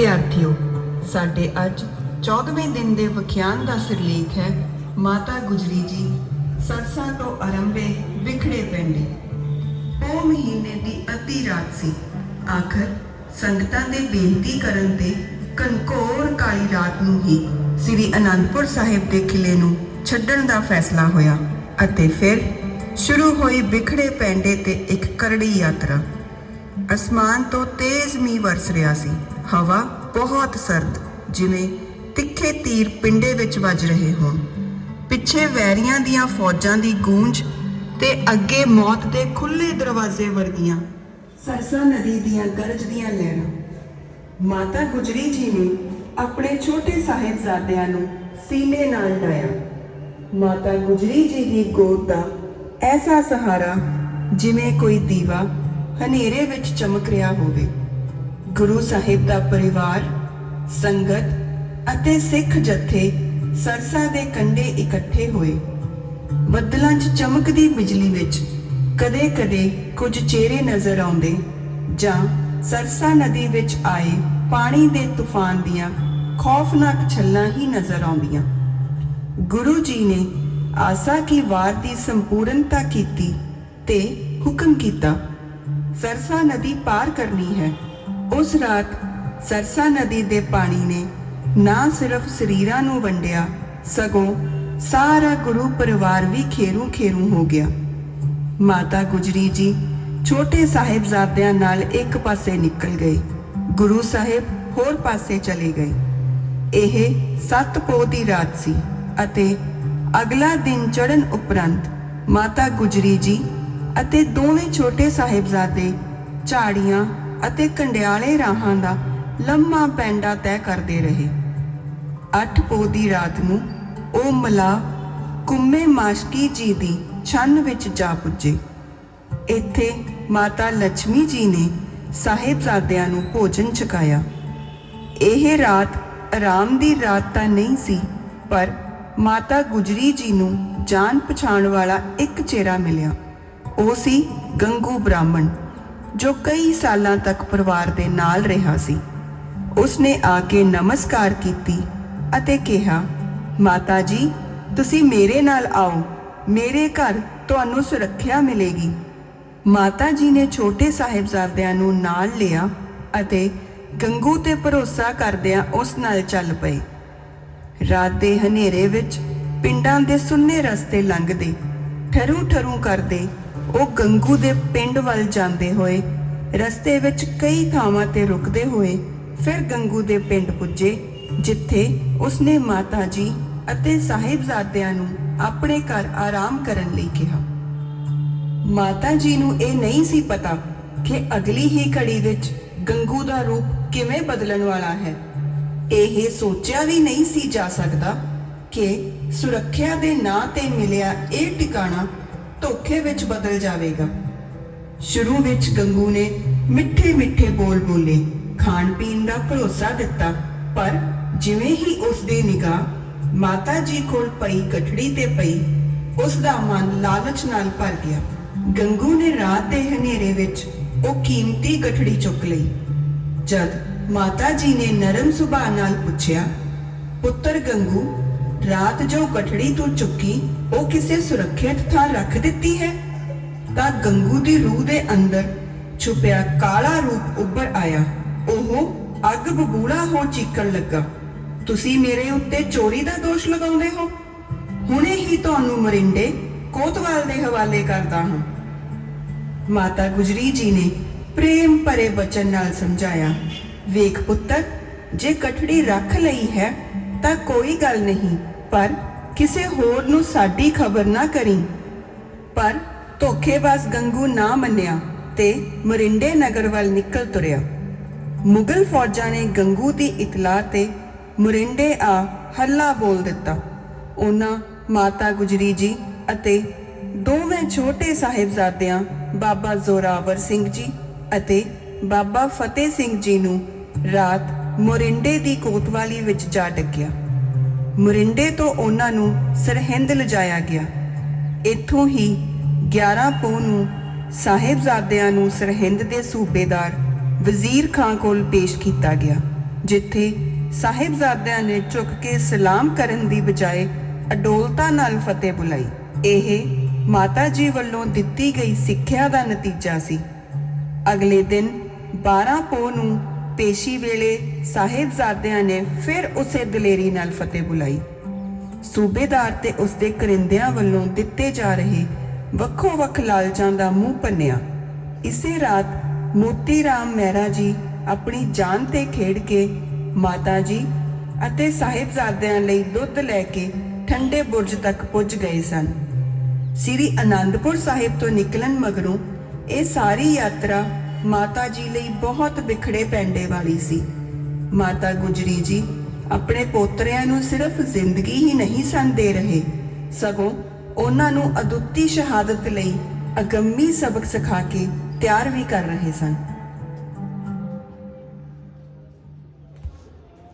ਵਿਦਿਆਰਥੀਓ, ਸਾਡੇ ਅੱਜ 14ਵੇਂ ਦਿਨ ਦੇ ਵਿਖਿਆਨ ਦਾ ਸਿਰਲੇਖ ਹੈ, ਮਾਤਾ ਗੁਜਰੀ ਜੀ ਸਰਸਾ ਤੋਂ ਆਰੰਭੇ ਵਿਖੜੇ ਪੈਂਦੇ ਉਹ ਮਹੀਨੇ ਦੀ ਅੱਧੀ ਰਾਤ ਸੀ। ਆਖਰ ਸੰਗਤਾਂ ਦੇ ਬੇਨਤੀ ਕਰਨ ਤੇ ਕਨਕੋਰ ਕਾਲੀ ਰਾਤ ਨੂੰ ਹੀ ਸ੍ਰੀ ਅਨੰਦਪੁਰ ਸਾਹਿਬ ਦੇ ਕਿਲੇ ਨੂੰ ਛੱਡਣ ਦਾ ਫੈਸਲਾ ਹੋਇਆ ਅਤੇ ਫਿਰ ਸ਼ੁਰੂ ਹੋਈ ਵਿਖੜੇ ਪੈਂਡੇ ਤੇ ਇੱਕ ਕਰੜੀ ਯਾਤਰਾ। ਅਸਮਾਨ ਤੋਂ ਤੇਜ਼ ਮੀਂਹ ਵਰਸ ਰਿਹਾ ਸੀ। ਹਵਾ ਬਹੁਤ ਸਰਦ, ਜਿਵੇਂ ਤਿੱਖੇ ਤੀਰ ਪਿੰਡੇ ਵਿੱਚ ਵੱਜ ਰਹੇ ਹੋਣ। ਪਿੱਛੇ ਵੈਰੀਆਂ ਦੀਆਂ ਫੌਜਾਂ ਦੀ ਗੂੰਜ ਤੇ ਅੱਗੇ ਮੌਤ ਦੇ ਖੁੱਲੇ ਦਰਵਾਜ਼ੇ ਵਰਗੀਆਂ ਸਰਸਾ ਨਦੀ ਦੀਆਂ ਗਰਜਦੀਆਂ ਲਹਿਰਾਂ। ਮਾਤਾ ਗੁਜਰੀ ਜੀ ਨੇ ਆਪਣੇ ਛੋਟੇ ਸਾਹਿਬਜ਼ਾਦਿਆਂ ਨੂੰ ਸੀਨੇ ਨਾਲ ਡਾਇਆ ਮਾਤਾ ਗੁਜਰੀ ਜੀ ਦੀ ਗੋਦ ਦਾ ਐਸਾ ਸਹਾਰਾ ਜਿਵੇਂ ਕੋਈ ਦੀਵਾ ਹਨੇਰੇ ਵਿੱਚ ਚਮਕ ਰਿਹਾ ਹੋਵੇ। ਗੁਰੂ ਸਾਹਿਬ ਦਾ ਪਰਿਵਾਰ, ਸੰਗਤ ਅਤੇ ਸਿੱਖ ਜਥੇ ਸਰਸਾ ਦੇ ਕੰਢੇ ਇਕੱਠੇ ਹੋਏ। ਬੱਦਲਾਂ 'ਚ ਚਮਕਦੀ ਬਿਜਲੀ ਵਿੱਚ ਕਦੇ-ਕਦੇ ਕੁਝ ਚਿਹਰੇ ਨਜ਼ਰ ਆਉਂਦੇ ਜਾਂ ਸਰਸਾ ਨਦੀ ਵਿੱਚ ਆਏ ਪਾਣੀ ਦੇ ਤੂਫਾਨ ਦੀਆਂ ਖੌਫਨਾਕ ਛੱਲਾਂ ਹੀ ਨਜ਼ਰ ਆਉਂਦੀਆਂ। ਗੁਰੂ ਜੀ ਨੇ ਆਸਾ ਕੀ ਵਾਰ ਦੀ ਸੰਪੂਰਨਤਾ ਕੀਤੀ ਤੇ ਹੁਕਮ ਕੀਤਾ, ਸਰਸਾ ਨਦੀ ਪਾਰ ਕਰਨੀ ਹੈ। ਉਸ ਰਾਤ ਸਰਸਾ ਨਦੀ ਦੇ ਪਾਣੀ ਨੇ ਨਾ ਸਿਰਫ ਸਰੀਰਾਂ ਨੂੰ ਵੰਡਿਆ, ਸਗੋਂ ਸਾਰਾ ਗੁਰੂ ਪਰਿਵਾਰ ਵੀ ਖੇਰੂ ਖੇਰੂ ਹੋ ਗਿਆ। ਮਾਤਾ ਗੁਜਰੀ ਜੀ ਛੋਟੇ ਸਾਹਿਬਜ਼ਾਦਿਆਂ ਨਾਲ ਇੱਕ ਪਾਸੇ ਨਿਕਲ ਗਏ, ਗੁਰੂ ਸਾਹਿਬ ਹੋਰ ਪਾਸੇ ਚਲੇ ਗਏ। ਇਹ ਸੱਤ ਪੋਹ ਦੀ ਰਾਤ ਸੀ ਅਤੇ ਅਗਲਾ ਦਿਨ ਚੜਨ ਉਪਰੰਤ ਮਾਤਾ ਗੁਜਰੀ ਜੀ ਅਤੇ ਦੋਵੇਂ ਛੋਟੇ ਸਾਹਿਬਜ਼ਾਦੇ ਝਾੜੀਆਂ ਅਤੇ ਕੰਡਿਆਲੇ ਰਾਹਾਂ ਦਾ ਲੰਮਾ ਪੈਂਡਾ ਤੈਅ ਕਰਦੇ ਰਹੇ। ਅੱਠ ਪੋਹ ਦੀ ਰਾਤ ਨੂੰ ਉਹ ਮਲਾ ਕੁੰਮੇ ਮਾਸ਼ਕੀ ਜੀ ਦੀ ਛੰਨ ਵਿੱਚ ਜਾ ਪੁੱਜੇ। ਇੱਥੇ ਮਾਤਾ ਲక్ష్ਮੀ ਜੀ ਨੇ ਸਾਹਿਬਜ਼ਾਦਿਆਂ ਨੂੰ ਭੋਜਨ ਛਕਾਇਆ। ਇਹ ਰਾਤ ਆਰਾਮ ਦੀ ਰਾਤ ਤਾਂ ਨਹੀਂ ਸੀ, ਪਰ ਮਾਤਾ ਗੁਜਰੀ ਜੀ ਨੂੰ ਜਾਣ ਪਛਾਣ ਵਾਲਾ ਇੱਕ ਚਿਹਰਾ ਮਿਲਿਆ। ਉਹ ਸੀ ਗੰਗੂ ਬ੍ਰਾਹਮਣ। ਜੋ ਕਈ ਸਾਲਾਂ ਤੱਕ ਪਰਿਵਾਰ ਦੇ ਨਾਲ ਰਿਹਾ ਸੀ। ਉਸਨੇ ਆ ਕੇ ਨਮਸਕਾਰ ਕੀਤੀ ਅਤੇ ਕਿਹਾ, ਮਾਤਾ ਜੀ, ਤੁਸੀਂ ਮੇਰੇ ਨਾਲ ਆਓ। ਮੇਰੇ ਘਰ ਤੁਹਾਨੂੰ ਸੁਰੱਖਿਆ ਮਿਲੇਗੀ। ਮਾਤਾ ਜੀ ਨੇ ਛੋਟੇ ਸਾਹਿਬਜ਼ਾਦਿਆਂ ਨੂੰ ਨਾਲ ਲਿਆ ਅਤੇ ਗੰਗੂ ਤੇ ਭਰੋਸਾ ਕਰਦਿਆਂ ਉਸ ਨਾਲ ਚੱਲ ਪਏ। ਰਾਤ ਦੇ ਹਨੇਰੇ ਵਿੱਚ ਪਿੰਡਾਂ ਦੇ ਸੁੰਨੇ ਰਸਤੇ ਲੰਘਦੇ ਠਰੂ ਠਰੂ ਕਰਦੇ ਉਹ ਗੰਗੂ ਦੇ ਪਿੰਡ ਵੱਲ ਜਾਂਦੇ ਹੋਏ, ਰਸਤੇ ਵਿੱਚ ਕਈ ਥਾਵਾਂ ਤੇ ਰੁਕਦੇ ਹੋਏ ਫਿਰ ਗੰਗੂ ਦੇ ਪਿੰਡ ਪੁੱਜੇ, ਜਿੱਥੇ ਉਸਨੇ ਮਾਤਾ ਜੀ ਅਤੇ ਸਾਹਿਬਜ਼ਾਦਿਆਂ ਨੂੰ ਆਪਣੇ ਘਰ ਆਰਾਮ ਕਰਨ ਲਈ ਕਿਹਾ। ਮਾਤਾ ਜੀ ਨੂੰ ਇਹ ਨਹੀਂ ਸੀ ਪਤਾ ਕਿ ਅਗਲੀ ਹੀ ਘੜੀ ਵਿੱਚ ਗੰਗੂ ਦਾ ਰੂਪ ਕਿਵੇਂ ਬਦਲਣ ਵਾਲਾ ਹੈ। ਇਹ ਸੋਚਿਆ ਵੀ ਨਹੀਂ ਸੀ ਜਾ ਸਕਦਾ ਕਿ ਸੁਰੱਖਿਆ ਦੇ ਨਾਂ ਤੇ ਮਿਲਿਆ ਇਹ ਟਿਕਾਣਾ ਧੋਖੇ ਵਿੱਚ ਬਦਲ ਜਾਵੇਗਾ। ਸ਼ੁਰੂ ਵਿੱਚ ਗੰਗੂ ਨੇ ਮਿੱਠੇ ਮਿੱਠੇ ਬੋਲ ਬੋਲੇ। ਖਾਣ ਪੀਣ ਦਾ ਭਰੋਸਾ ਦਿੱਤਾ, ਪਰ ਜਿਵੇਂ ਹੀ ਉਸ ਦੀ ਨਿਗਾਹ ਮਾਤਾ ਜੀ ਕੋਲ ਪਈ ਗਠੜੀ ਤੇ ਪਈ ਉਸ ਦਾ ਮਨ ਲਾਲਚ ਨਾਲ ਭਰ ਗਿਆ। ਗੰਗੂ ਨੇ ਰਾਤ ਦੇ ਹਨੇਰੇ ਵਿੱਚ ਉਹ ਕੀਮਤੀ ਕਠੜੀ ਚੁੱਕ ਲਈ। ਜਦ ਮਾਤਾ ਜੀ ਨੇ ਨਰਮ ਸੁਭਾਅ ਨਾਲ ਪੁੱਛਿਆ, ਪੁੱਤਰ ਗੰਗੂ, ਰਾਤ ਜੋ ਕਠੜੀ ਤੂੰ ਚੁੱਕੀ ਉਹ ਕਿਸੇ ਸੁਰੱਖਿਅਤ ਥਾਂ ਰੱਖ ਦਿੱਤੀ ਹੈ? ਤਾਂ ਗੰਗੂ ਦੀ ਰੂਹ ਦੇ ਅੰਦਰ ਛੁਪਿਆ ਕਾਲਾ ਰੂਪ ਉੱਭਰ ਆਇਆ। ਉਹ ਅੱਗ ਬਬੂਲਾ ਹੋ ਚੀਕਣ ਲੱਗਾ। ਤੁਸੀਂ ਮੇਰੇ ਉੱਤੇ ਚੋਰੀ ਦਾ ਦੋਸ਼ ਲਗਾਉਂਦੇ ਹੋ? ਹੁਣੇ ਹੀ ਤੁਹਾਨੂੰ ਮਰਿੰਡੇ ਕੋਤਵਾਲ ਦੇ ਹਵਾਲੇ ਕਰਦਾ ਹਾਂ। ਮਾਤਾ ਗੁਜਰੀ ਜੀ ਨੇ ਪ੍ਰੇਮ ਭਰੇ ਬਚਨ ਨਾਲ ਸਮਝਾਇਆ, ਵੇਖ ਪੁੱਤਰ, ਜੇ ਕਠੜੀ ਰੱਖ ਲਈ ਹੈ ਤਾਂ ਕੋਈ ਗੱਲ ਨਹੀਂ, ਪਰ ਕਿਸੇ ਹੋਰ ਨੂੰ ਸਾਡੀ ਖਬਰ ਨਾ ਕਰੀ। ਪਰ ਧੋਖੇਬਾਜ਼ ਗੰਗੂ ਨਾ ਮੰਨਿਆ ਤੇ ਮਰਿੰਡੇ ਨਗਰ ਵੱਲ ਨਿਕਲ ਤੁਰਿਆ। ਮੁਗਲ ਫੌਜਾਂ ਨੇ ਗੰਗੂ ਦੀ ਇਤਲਾਹ ਤੇ ਮਰਿੰਡੇ ਆ ਹੱਲਾ ਬੋਲ ਦਿੱਤਾ। ਉਹਨਾਂ ਮਾਤਾ ਗੁਜਰੀ ਜੀ ਅਤੇ ਦੋਵੇਂ ਛੋਟੇ ਸਾਹਿਬਜ਼ਾਦਿਆਂ ਬਾਬਾ ਜ਼ੋਰਾਵਰ ਸਿੰਘ ਜੀ ਅਤੇ ਬਾਬਾ ਫਤਿਹ ਸਿੰਘ ਜੀ ਨੂੰ ਰਾਤ ਮੋਰਿੰਡੇ ਦੀ ਕੋਤਵਾਲੀ ਵਿੱਚ ਜਾ ਡੱਕਿਆ। ਮੁਰਿੰਡੇ ਤੋਂ ਉਹਨਾਂ ਨੂੰ ਸਰਹਿੰਦ ਲਿਜਾਇਆ ਗਿਆ। ਇੱਥੋਂ ਹੀ 11 ਪੋਹ ਨੂੰ ਸਾਹਿਬਜ਼ਾਦਿਆਂ ਨੂੰ ਸਰਹਿੰਦ ਦੇ ਸੂਬੇਦਾਰ ਵਜ਼ੀਰ ਖਾਂ ਕੋਲ ਪੇਸ਼ ਕੀਤਾ ਗਿਆ, ਜਿੱਥੇ ਸਾਹਿਬਜ਼ਾਦਿਆਂ ਨੇ ਝੁਕ ਕੇ ਸਲਾਮ ਕਰਨ ਦੀ ਬਜਾਏ ਅਡੋਲਤਾ ਨਾਲ ਫਤਿਹ ਬੁਲਾਈ। ਇਹ ਮਾਤਾ ਜੀ ਵੱਲੋਂ ਦਿੱਤੀ ਗਈ ਸਿੱਖਿਆ ਦਾ ਨਤੀਜਾ ਸੀ। ਅਗਲੇ ਦਿਨ 12 ਪੋ ਨੂੰ ਪੇਸ਼ੀ ਵੇਲੇ ਸਾਹਿਬਜ਼ਾਦਿਆਂ ਨੇ ਫਿਰ ਉਸੇ ਦਲੇਰੀ ਨਾਲ ਫਤਿਹ ਬੁਲਾਈ। ਸੂਬੇਦਾਰ ਤੇ ਉਸਦੇ ਕਰਿੰਦਿਆਂ ਵੱਲੋਂ ਦਿੱਤੇ ਜਾ ਰਹੇ ਵੱਖੋ ਵੱਖ ਲਾਲਚਾਂ ਦਾ ਮੂੰਹ ਪੰਨਿਆ। ਇਸੇ ਰਾਤ ਮੋਤੀ ਰਾਮ ਮਹਿਰਾ ਜੀ ਆਪਣੀ ਜਾਨ ਤੇ ਖੇਡ ਕੇ ਮਾਤਾ ਜੀ ਅਤੇ ਸਾਹਿਬਜ਼ਾਦਿਆਂ ਲਈ ਦੁੱਧ ਲੈ ਕੇ ਠੰਡੇ ਬੁਰਜ ਤੱਕ ਪੁੱਜ ਗਏ ਸਨ। ਸ੍ਰੀ ਅਨੰਦਪੁਰ ਸਾਹਿਬ ਤੋਂ ਨਿਕਲਣ ਮਗਰੋਂ ਇਹ ਸਾਰੀ ਯਾਤਰਾ ਮਾਤਾ ਜੀ ਲਈ ਬਹੁਤ ਵਿਖੜੇ ਪੈਂਡੇ ਵਾਲੀ ਸੀ। ਮਾਤਾ ਗੁਜਰੀ ਜੀ ਆਪਣੇ ਪੋਤਰਿਆਂ ਨੂੰ ਸਿਰਫ ਜ਼ਿੰਦਗੀ ਹੀ ਨਹੀਂ ਸਨ ਦੇ ਰਹੇ। ਸਗੋਂ ਉਹਨਾਂ ਨੂੰ ਅਦੁੱਤੀ ਸ਼ਹਾਦਤ ਲਈ ਅਗੰਮੀ ਸਬਕ ਸਿਖਾ ਕੇ ਤਿਆਰ ਵੀ ਕਰ ਰਹੇ ਸਨ।